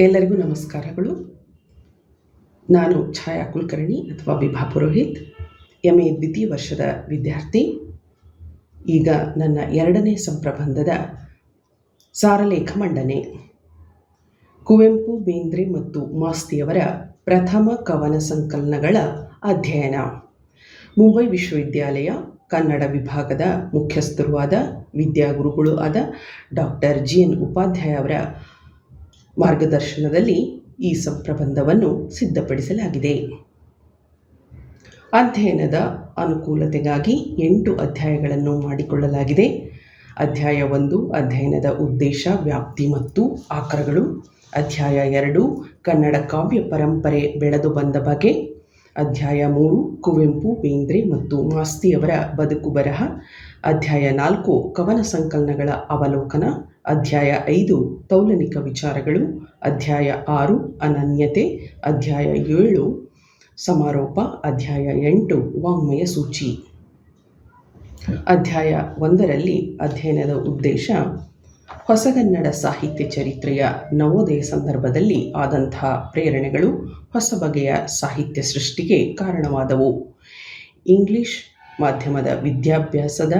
ಎಲ್ಲರಿಗೂ ನಮಸ್ಕಾರಗಳು. ನಾನು ಛಾಯಾ ಕುಲಕರ್ಣಿ ಅಥವಾ ವಿಭಾ ಪುರೋಹಿತ್ ಎಂ ಎ. ದ್ವಿತೀಯ ವರ್ಷದ ವಿದ್ಯಾರ್ಥಿ. ಈಗ ನನ್ನ ಎರಡನೇ ಸಂಪ್ರಬಂಧದ ಸಾರಲೇಖ ಮಂಡನೆ. ಕುವೆಂಪು, ಬೇಂದ್ರೆ ಮತ್ತು ಮಾಸ್ತಿಯವರ ಪ್ರಥಮ ಕವನ ಸಂಕಲನಗಳ ಅಧ್ಯಯನ. ಮುಂಬೈ ವಿಶ್ವವಿದ್ಯಾಲಯ, ಕನ್ನಡ ವಿಭಾಗದ ಮುಖ್ಯಸ್ಥರೂ ಆದ ವಿದ್ಯಾಗುರುಗಳು ಆದ ಡಾಕ್ಟರ್ ಜಿ. ಎನ್. ಉಪಾಧ್ಯಾಯ ಅವರ ಮಾರ್ಗದರ್ಶನದಲ್ಲಿ ಈ ಸಂಪ್ರಬಂಧವನ್ನು ಸಿದ್ಧಪಡಿಸಲಾಗಿದೆ. ಅಧ್ಯಯನದ ಅನುಕೂಲತೆಗಾಗಿ ಎಂಟು ಅಧ್ಯಾಯಗಳನ್ನು ಮಾಡಿಕೊಳ್ಳಲಾಗಿದೆ. ಅಧ್ಯಾಯ ಒಂದು, ಅಧ್ಯಯನದ ಉದ್ದೇಶ, ವ್ಯಾಪ್ತಿ ಮತ್ತು ಆಕರಗಳು. ಅಧ್ಯಾಯ ಎರಡು, ಕನ್ನಡ ಕಾವ್ಯ ಪರಂಪರೆ ಬೆಳೆದು ಬಂದ ಬಗೆ. ಅಧ್ಯಾಯ ಮೂರು, ಕುವೆಂಪು, ಬೇಂದ್ರೆ ಮತ್ತು ಮಾಸ್ತಿಯವರ ಬದುಕು ಬರಹ. ಅಧ್ಯಾಯ ನಾಲ್ಕು, ಕವನ ಸಂಕಲನಗಳ ಅವಲೋಕನ. ಅಧ್ಯಾಯ ಐದು, ತೌಲನಿಕ ವಿಚಾರಗಳು. ಅಧ್ಯಾಯ ಆರು, ಅನನ್ಯತೆ. ಅಧ್ಯಾಯ ಏಳು, ಸಮಾರೋಪ. ಅಧ್ಯಾಯ ಎಂಟು, ವಾಂಗ್ಮಯ ಸೂಚಿ. ಅಧ್ಯಾಯ ಒಂದರಲ್ಲಿ ಅಧ್ಯಯನದ ಉದ್ದೇಶ, ಹೊಸಗನ್ನಡ ಸಾಹಿತ್ಯ ಚರಿತ್ರೆಯ ನವೋದಯ ಸಂದರ್ಭದಲ್ಲಿ ಆದಂತಹ ಪ್ರೇರಣೆಗಳು ಹೊಸ ಬಗೆಯ ಸಾಹಿತ್ಯ ಸೃಷ್ಟಿಗೆ ಕಾರಣವಾದವು. ಇಂಗ್ಲಿಷ್ ಮಾಧ್ಯಮದ ವಿದ್ಯಾಭ್ಯಾಸದ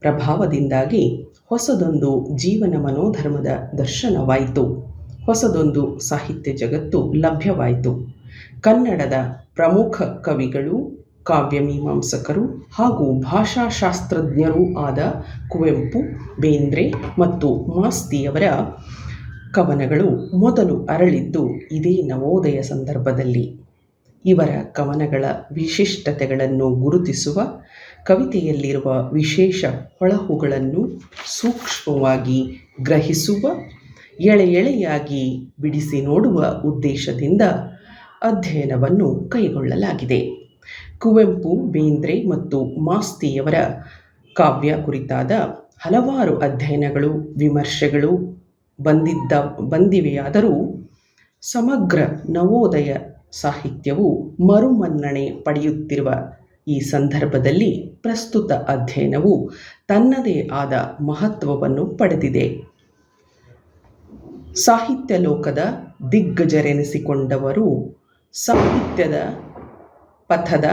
ಪ್ರಭಾವದಿಂದಾಗಿ ಹೊಸದೊಂದು ಜೀವನ ಮನೋಧರ್ಮದ ದರ್ಶನವಾಯಿತು. ಹೊಸದೊಂದು ಸಾಹಿತ್ಯ ಜಗತ್ತು ಲಭ್ಯವಾಯಿತು. ಕನ್ನಡದ ಪ್ರಮುಖ ಕವಿಗಳು ಕಾವ್ಯಮೀಮಾಂಸಕರು ಹಾಗೂ ಭಾಷಾಶಾಸ್ತ್ರಜ್ಞರೂ ಆದ ಕುವೆಂಪು, ಬೇಂದ್ರೆ ಮತ್ತು ಮಾಸ್ತಿಯವರ ಕವನಗಳು ಮೊದಲು ಅರಳಿದ್ದು ಇದೇ ನವೋದಯ ಸಂದರ್ಭದಲ್ಲಿ. ಇವರ ಕವನಗಳ ವಿಶಿಷ್ಟತೆಗಳನ್ನು ಗುರುತಿಸುವ ಕವಿತೆಯಲ್ಲಿರುವ ವಿಶೇಷ ಹೊಳಹುಗಳನ್ನು ಸೂಕ್ಷ್ಮವಾಗಿ ಗ್ರಹಿಸುವ, ಎಳೆ ಎಳೆಯಾಗಿ ಬಿಡಿಸಿ ನೋಡುವ ಉದ್ದೇಶದಿಂದ ಅಧ್ಯಯನವನ್ನು ಕೈಗೊಳ್ಳಲಾಗಿದೆ. ಕುವೆಂಪು, ಬೇಂದ್ರೆ ಮತ್ತು ಮಾಸ್ತಿಯವರ ಕಾವ್ಯ ಕುರಿತಾದ ಹಲವಾರು ಅಧ್ಯಯನಗಳು, ವಿಮರ್ಶೆಗಳು ಬಂದಿದ್ದ ಬಂದಿವೆಯಾದರೂ ಸಮಗ್ರ ನವೋದಯ ಸಾಹಿತ್ಯವು ಮರುಮನ್ನಣೆ ಪಡೆಯುತ್ತಿರುವ ಈ ಸಂದರ್ಭದಲ್ಲಿ ಪ್ರಸ್ತುತ ಅಧ್ಯಯನವು ತನ್ನದೇ ಆದ ಮಹತ್ವವನ್ನು ಪಡೆದಿದೆ. ಸಾಹಿತ್ಯ ಲೋಕದ ದಿಗ್ಗಜರೆನಿಸಿಕೊಂಡವರು ಸಾಹಿತ್ಯದ ಪಥದ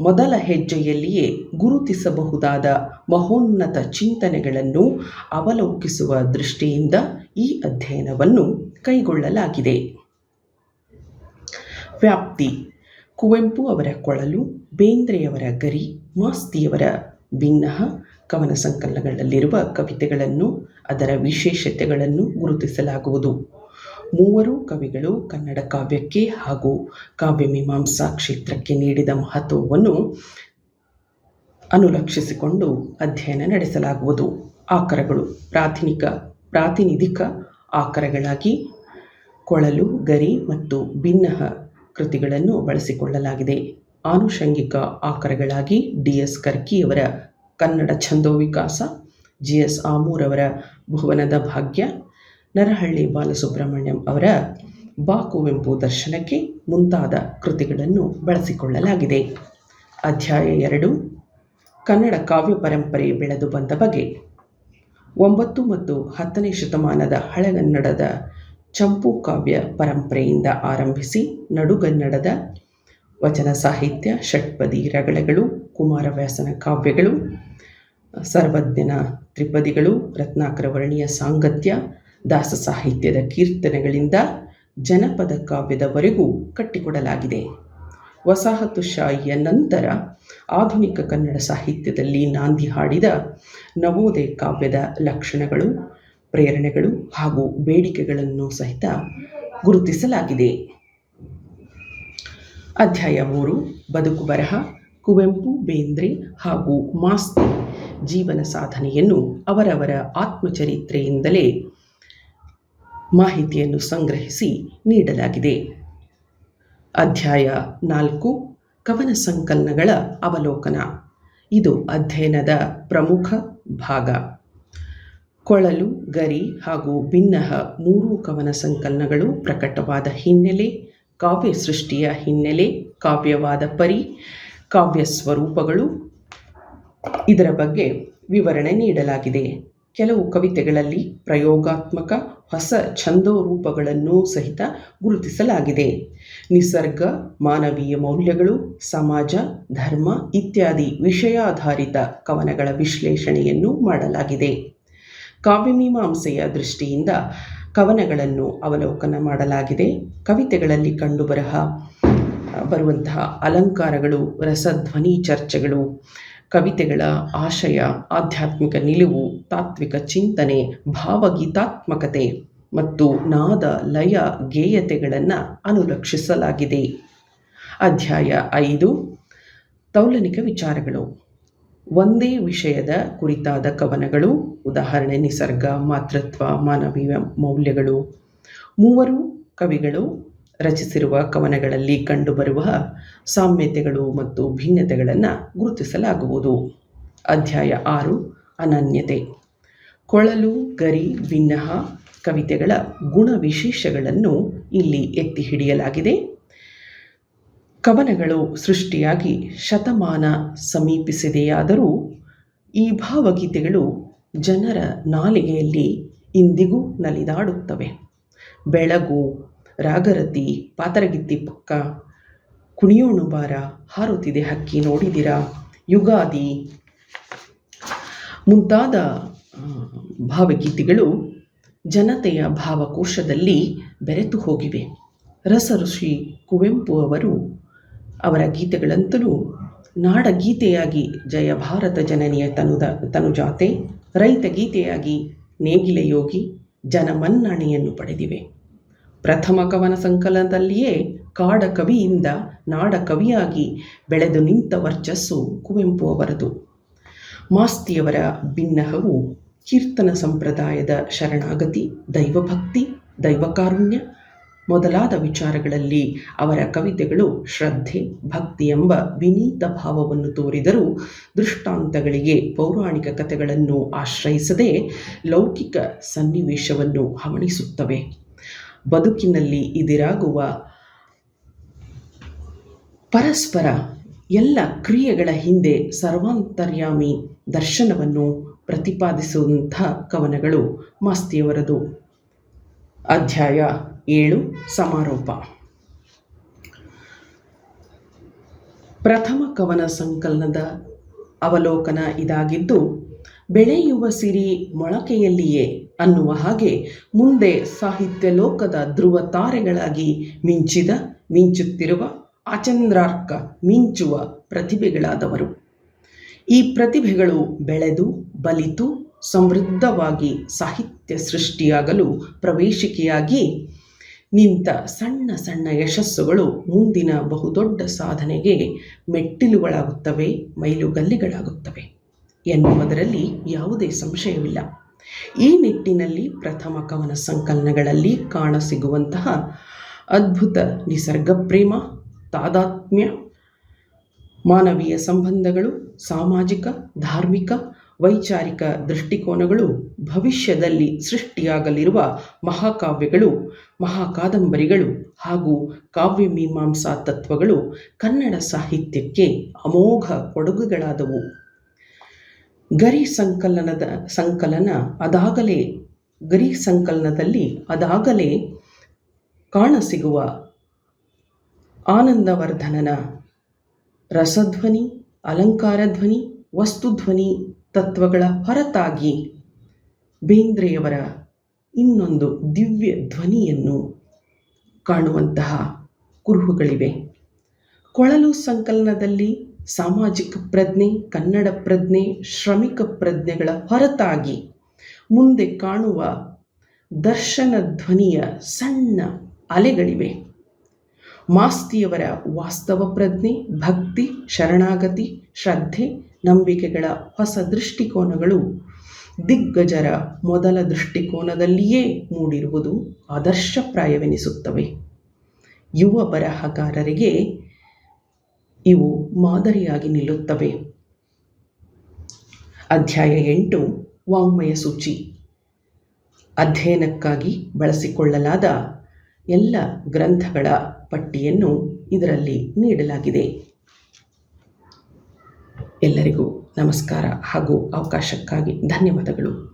ಮೊದಲ ಹೆಜ್ಜೆಯಲ್ಲಿಯೇ ಗುರುತಿಸಬಹುದಾದ ಮಹೋನ್ನತ ಚಿಂತನೆಗಳನ್ನು ಅವಲೋಕಿಸುವ ದೃಷ್ಟಿಯಿಂದ ಈ ಅಧ್ಯಯನವನ್ನು ಕೈಗೊಳ್ಳಲಾಗಿದೆ. ವ್ಯಾಪ್ತಿ. ಕುವೆಂಪು ಅವರ ಕೊಳಲು, ಬೇಂದ್ರೆಯವರ ಗರಿ, ಮಾಸ್ತಿಯವರ ಭಿನ್ನಹ ಕವನ ಸಂಕಲನಗಳಲ್ಲಿರುವ ಕವಿತೆಗಳನ್ನು, ಅದರ ವಿಶೇಷತೆಗಳನ್ನು ಗುರುತಿಸಲಾಗುವುದು. ಮೂವರು ಕವಿಗಳು ಕನ್ನಡ ಕಾವ್ಯಕ್ಕೆ ಹಾಗೂ ಕಾವ್ಯಮೀಮಾಂಸಾ ಕ್ಷೇತ್ರಕ್ಕೆ ನೀಡಿದ ಮಹತ್ವವನ್ನು ಅನುಲಕ್ಷಿಸಿಕೊಂಡು ಅಧ್ಯಯನ ನಡೆಸಲಾಗುವುದು. ಆಕರಗಳು, ಪ್ರಾಥಮಿಕ, ಪ್ರಾತಿನಿಧಿಕ ಆಕರಗಳಾಗಿ ಕೊಳಲು, ಗರಿ ಮತ್ತು ಭಿನ್ನಹ ಕೃತಿಗಳನ್ನು ಬಳಸಿಕೊಳ್ಳಲಾಗಿದೆ. ಆನುಷಂಗಿಕ ಆಕರಗಳಾಗಿ ಡಿ ಎಸ್ ಕರ್ಕಿಯವರ ಕನ್ನಡ ಛಂದೋ ವಿಕಾಸ, ಜಿ ಎಸ್ ಆಮೂರವರ ಭುವನದ ಭಾಗ್ಯ, ನರಹಳ್ಳಿ ಬಾಲಸುಬ್ರಹ್ಮಣ್ಯಂ ಅವರ ಬಾಕುವೆಂಪು ದರ್ಶನಕ್ಕೆ ಮುಂತಾದ ಕೃತಿಗಳನ್ನು ಬಳಸಿಕೊಳ್ಳಲಾಗಿದೆ. ಅಧ್ಯಾಯ ಎರಡು, ಕನ್ನಡ ಕಾವ್ಯ ಪರಂಪರೆ ಬೆಳೆದು ಬಂದ ಬಗೆ ಒಂಬತ್ತು ಮತ್ತು ಹತ್ತನೇ ಶತಮಾನದ ಹಳೆಗನ್ನಡದ ಚಂಪು ಕಾವ್ಯ ಪರಂಪರೆಯಿಂದ ಆರಂಭಿಸಿ ನಡುಗನ್ನಡದ ವಚನ ಸಾಹಿತ್ಯ, ಷಟ್ಪದಿ ರಗಳೆಗಳು, ಕುಮಾರವ್ಯಾಸನ ಕಾವ್ಯಗಳು, ಸರ್ವಜ್ಞನ ತ್ರಿಪದಿಗಳು, ರತ್ನಾಕರ ವರ್ಣಿಯ ಸಾಂಗತ್ಯ, ದಾಸ ಸಾಹಿತ್ಯದ ಕೀರ್ತನೆಗಳಿಂದ ಜನಪದ ಕಾವ್ಯದವರೆಗೂ ಕಟ್ಟಿಕೊಡಲಾಗಿದೆ. ವಸಾಹತುಶಾಹಿಯ ನಂತರ ಆಧುನಿಕ ಕನ್ನಡ ಸಾಹಿತ್ಯದಲ್ಲಿ ನಾಂದಿ ಹಾಡಿದ ನವೋದಯ ಕಾವ್ಯದ ಲಕ್ಷಣಗಳು ಪ್ರೇರಣೆಗಳು ಹಾಗೂ ಬೇಡಿಕೆಗಳನ್ನು ಸಹಿತ ಗುರುತಿಸಲಾಗಿದೆ. ಅಧ್ಯಾಯ ಮೂರು, ಬದುಕು ಬರಹ, ಕುವೆಂಪು, ಬೇಂದ್ರೆ ಹಾಗೂ ಮಾಸ್ತಿ ಜೀವನ ಸಾಧನೆಯನ್ನು ಅವರವರ ಆತ್ಮಚರಿತ್ರೆಯಿಂದಲೇ ಮಾಹಿತಿಯನ್ನು ಸಂಗ್ರಹಿಸಿ ನೀಡಲಾಗಿದೆ. ಅಧ್ಯಾಯ ನಾಲ್ಕು, ಕವನ ಸಂಕಲನಗಳ ಅವಲೋಕನ. ಇದು ಅಧ್ಯಯನದ ಪ್ರಮುಖ ಭಾಗ. ಕೊಳಲು, ಗರಿ ಹಾಗೂ ಭಿನ್ನಹ ಮೂರು ಕವನ ಸಂಕಲನಗಳು ಪ್ರಕಟವಾದ ಹಿನ್ನೆಲೆ, ಕಾವ್ಯ ಸೃಷ್ಟಿಯ ಹಿನ್ನೆಲೆ, ಕಾವ್ಯವಾದ ಪರಿ, ಕಾವ್ಯ ಸ್ವರೂಪಗಳು. ಇದರ ಬಗ್ಗೆ ವಿವರಣೆ ನೀಡಲಾಗಿದೆ. ಕೆಲವು ಕವಿತೆಗಳಲ್ಲಿ ಪ್ರಯೋಗಾತ್ಮಕ ಹೊಸ ಛಂದೋ ರೂಪಗಳನ್ನು ಸಹಿತ ಗುರುತಿಸಲಾಗಿದೆ. ನಿಸರ್ಗ, ಮಾನವೀಯ ಮೌಲ್ಯಗಳು, ಸಮಾಜ, ಧರ್ಮ ಇತ್ಯಾದಿ ವಿಷಯಾಧಾರಿತ ಕವನಗಳ ವಿಶ್ಲೇಷಣೆಯನ್ನು ಮಾಡಲಾಗಿದೆ. ಕಾವ್ಯಮೀಮಾಂಸೆಯ ದೃಷ್ಟಿಯಿಂದ ಕವನಗಳನ್ನು ಅವಲೋಕನ ಮಾಡಲಾಗಿದೆ. ಕವಿತೆಗಳಲ್ಲಿ ಕಂಡುಬರಹ ಬರುವಂತಹ ಅಲಂಕಾರಗಳು, ರಸಧ್ವನಿ ಚರ್ಚೆಗಳು, ಕವಿತೆಗಳ ಆಶಯ, ಆಧ್ಯಾತ್ಮಿಕ ನಿಲುವು, ತಾತ್ವಿಕ ಚಿಂತನೆ, ಭಾವಗೀತಾತ್ಮಕತೆ ಮತ್ತು ನಾದ, ಲಯ, ಗೇಯತೆಗಳನ್ನು ಅನುಲಕ್ಷಿಸಲಾಗಿದೆ ಅಧ್ಯಾಯ ಐದು, ತೌಲನಿಕ ವಿಚಾರಗಳು. ಒಂದೇ ವಿಷಯದ ಕುರಿತಾದ ಕವನಗಳು, ಉದಾಹರಣೆ ನಿಸರ್ಗ, ಮಾತೃತ್ವ, ಮಾನವೀಯ ಮೌಲ್ಯಗಳು. ಮೂವರು ಕವಿಗಳು ರಚಿಸಿರುವ ಕವನಗಳಲ್ಲಿ ಕಂಡುಬರುವ ಸಾಮ್ಯತೆಗಳು ಮತ್ತು ಭಿನ್ನತೆಗಳನ್ನು ಗುರುತಿಸಲಾಗುವುದು. ಅಧ್ಯಾಯ ಆರು, ಅನನ್ಯತೆ. ಕೊಳಲು, ಗರಿ ಭಿನ್ನಹ ಕವಿತೆಗಳ ಗುಣವಿಶೇಷಗಳನ್ನು ಇಲ್ಲಿ ಎತ್ತಿ ಹಿಡಿಯಲಾಗಿದೆ. ಕವನಗಳು ಸೃಷ್ಟಿಯಾಗಿ ಶತಮಾನ ಸಮೀಪಿಸಿದೆಯಾದರೂ ಈ ಭಾವಗೀತೆಗಳು ಜನರ ನಾಲಿಗೆಯಲ್ಲಿ ಇಂದಿಗೂ ನಲಿದಾಡುತ್ತವೆ. ಬೆಳಗು, ರಾಗರತಿ, ಪಾತರಗಿತ್ತಿ ಪಕ್ಕ, ಕುಣಿಯೋಣು ಬಾರ ಹಾರುತ್ತಿದೆ ಹಕ್ಕಿ ನೋಡಿದಿರಾ, ಯುಗಾದಿ. ಮುಂತಾದ ಭಾವಗೀತೆಗಳು ಜನತೆಯ ಭಾವಕೋಶದಲ್ಲಿ ಬೆರೆತು ಹೋಗಿವೆ. ರಸ ಋಷಿ ಕುವೆಂಪು ಅವರು ಅವರ ಗೀತೆಗಳಂತಲೂ ನಾಡಗೀತೆಯಾಗಿ ಜಯ ಭಾರತ ಜನನಿಯ ತನುದ ತನುಜಾತೆ, ರೈತ ಗೀತೆಯಾಗಿ ನೇಗಿಲ ಯೋಗಿ ಜನಮನ್ನಣೆಯನ್ನು ಪಡೆದಿವೆ. ಪ್ರಥಮ ಕವನ ಸಂಕಲನದಲ್ಲಿಯೇ ಕಾಡ ಕವಿಯಿಂದ ನಾಡ ಕವಿಯಾಗಿ ಬೆಳೆದು ನಿಂತ ವರ್ಚಸ್ಸು ಕುವೆಂಪು ಅವರದು. ಮಾಸ್ತಿಯವರ ಭಿನ್ನಹವು ಕೀರ್ತನ ಸಂಪ್ರದಾಯದ ಶರಣಾಗತಿ, ದೈವಭಕ್ತಿ, ದೈವಕಾರುಣ್ಯ ಮೊದಲಾದ ವಿಚಾರಗಳಲ್ಲಿ ಅವರ ಕವಿತೆಗಳು ಶ್ರದ್ಧೆ, ಭಕ್ತಿ ಎಂಬ ವಿನೀತ ಭಾವವನ್ನು ತೋರಿದರೂ ದೃಷ್ಟಾಂತಗಳಿಗೆ ಪೌರಾಣಿಕ ಕಥೆಗಳನ್ನು ಆಶ್ರಯಿಸದೆ ಲೌಕಿಕ ಸನ್ನಿವೇಶವನ್ನು ಹವಣಿಸುತ್ತವೆ. ಬದುಕಿನಲ್ಲಿ ಇದಿರಾಗುವ ಪರಸ್ಪರ ಎಲ್ಲ ಕ್ರಿಯೆಗಳ ಹಿಂದೆ ಸರ್ವಾಂತರ್ಯಾಮಿ ದರ್ಶನವನ್ನು ಪ್ರತಿಪಾದಿಸುವಂಥ ಕವನಗಳು ಮಾಸ್ತಿಯವರದು. ಅಧ್ಯಾಯ ಏಳು ಸಮಾರೋಪ. ಪ್ರಥಮ ಕವನ ಸಂಕಲನದ ಅವಲೋಕನ ಇದಾಗಿದ್ದು, ಬೆಳೆಯುವ ಸಿರಿ ಮೊಳಕೆಯಲ್ಲಿಯೇ ಅನ್ನುವ ಹಾಗೆ ಮುಂದೆ ಸಾಹಿತ್ಯ ಲೋಕದ ಧ್ರುವ ತಾರೆಗಳಾಗಿ ಮಿಂಚಿದ, ಮಿಂಚುತ್ತಿರುವ ಆಚಂದ್ರಾರ್ಕ ಮಿಂಚುವ ಪ್ರತಿಭೆಗಳಾದವರು. ಈ ಪ್ರತಿಭೆಗಳು ಬೆಳೆದು, ಬಲಿತು ಸಮೃದ್ಧವಾಗಿ ಸಾಹಿತ್ಯ ಸೃಷ್ಟಿಯಾಗಲು ಪ್ರವೇಶಿಕೆಯಾಗಿ ನಿಂತ ಸಣ್ಣ ಸಣ್ಣ ಯಶಸ್ಸುಗಳು ಮುಂದಿನ ಬಹುದೊಡ್ಡ ಸಾಧನೆಗೆ ಮೆಟ್ಟಿಲುಗಳಾಗುತ್ತವೆ, ಮೈಲುಗಲ್ಲಿಗಳಾಗುತ್ತವೆ ಎನ್ನುವುದರಲ್ಲಿ ಯಾವುದೇ ಸಂಶಯವಿಲ್ಲ. ಈ ನಿಟ್ಟಿನಲ್ಲಿ ಪ್ರಥಮ ಕವನ ಸಂಕಲನಗಳಲ್ಲಿ ಕಾಣಸಿಗುವಂತಹ ಅದ್ಭುತ ನಿಸರ್ಗ ಪ್ರೇಮ ತಾದಾತ್ಮ್ಯ, ಮಾನವೀಯ ಸಂಬಂಧಗಳು, ಸಾಮಾಜಿಕ, ಧಾರ್ಮಿಕ ವೈಚಾರಿಕ ದೃಷ್ಟಿಕೋನಗಳು ಭವಿಷ್ಯದಲ್ಲಿ ಸೃಷ್ಟಿಯಾಗಲಿರುವ ಮಹಾಕಾವ್ಯಗಳು, ಮಹಾಕಾದಂಬರಿಗಳು ಹಾಗೂ ಕಾವ್ಯಮೀಮಾಂಸಾ ತತ್ವಗಳು ಕನ್ನಡ ಸಾಹಿತ್ಯಕ್ಕೆ ಅಮೋಘ ಕೊಡುಗೆಗಳಾದವು. ಗರಿ ಸಂಕಲನದ ಸಂಕಲನ ಅದಾಗಲೇ, ಗರಿ ಸಂಕಲನದಲ್ಲಿ ಅದಾಗಲೇ ಕಾಣಸಿಗುವ ಆನಂದವರ್ಧನನ ರಸಧ್ವನಿ ಅಲಂಕಾರ ಧ್ವನಿ ವಸ್ತುಧ್ವನಿ ತತ್ವಗಳ ಹೊರತಾಗಿ ಬೇಂದ್ರೆಯವರ ಇನ್ನೊಂದು ದಿವ್ಯ ಧ್ವನಿಯನ್ನು ಕಾಣುವಂತಹ ಕುರುಹುಗಳಿವೆ. ಕೊಳಲು ಸಂಕಲನದಲ್ಲಿ ಸಾಮಾಜಿಕ ಪ್ರಜ್ಞೆ, ಕನ್ನಡ ಪ್ರಜ್ಞೆ, ಶ್ರಮಿಕ ಪ್ರಜ್ಞೆಗಳ ಹೊರತಾಗಿ ಮುಂದೆ ಕಾಣುವ ದರ್ಶನ ಧ್ವನಿಯ ಸಣ್ಣ ಅಲೆಗಳಿವೆ. ಮಾಸ್ತಿಯವರ ವಾಸ್ತವ ಪ್ರಜ್ಞೆ, ಭಕ್ತಿ, ಶರಣಾಗತಿ, ಶ್ರದ್ಧೆ ನಂಬಿಕೆಗಳ ಹೊಸ ದೃಷ್ಟಿಕೋನಗಳು ದಿಗ್ಗಜರ ಮೊದಲ ದೃಷ್ಟಿಕೋನದಲ್ಲಿಯೇ ಮೂಡಿರುವುದು ಆದರ್ಶಪ್ರಾಯವೆನಿಸುತ್ತವೆ. ಯುವ ಬರಹಗಾರರಿಗೆ ಇವು ಮಾದರಿಯಾಗಿ ನಿಲ್ಲುತ್ತವೆ. ಅಧ್ಯಾಯ ಎಂಟು, ವಾಂಗ್ಮಯ ಸೂಚಿ. ಅಧ್ಯಯನಕ್ಕಾಗಿ ಬಳಸಿಕೊಳ್ಳಲಾದ ಎಲ್ಲ ಗ್ರಂಥಗಳ ಪಟ್ಟಿಯನ್ನು ಇದರಲ್ಲಿ ನೀಡಲಾಗಿದೆ. ಎಲ್ಲರಿಗೂ ನಮಸ್ಕಾರ ಹಾಗೂ ಅವಕಾಶಕ್ಕಾಗಿ ಧನ್ಯವಾದಗಳು.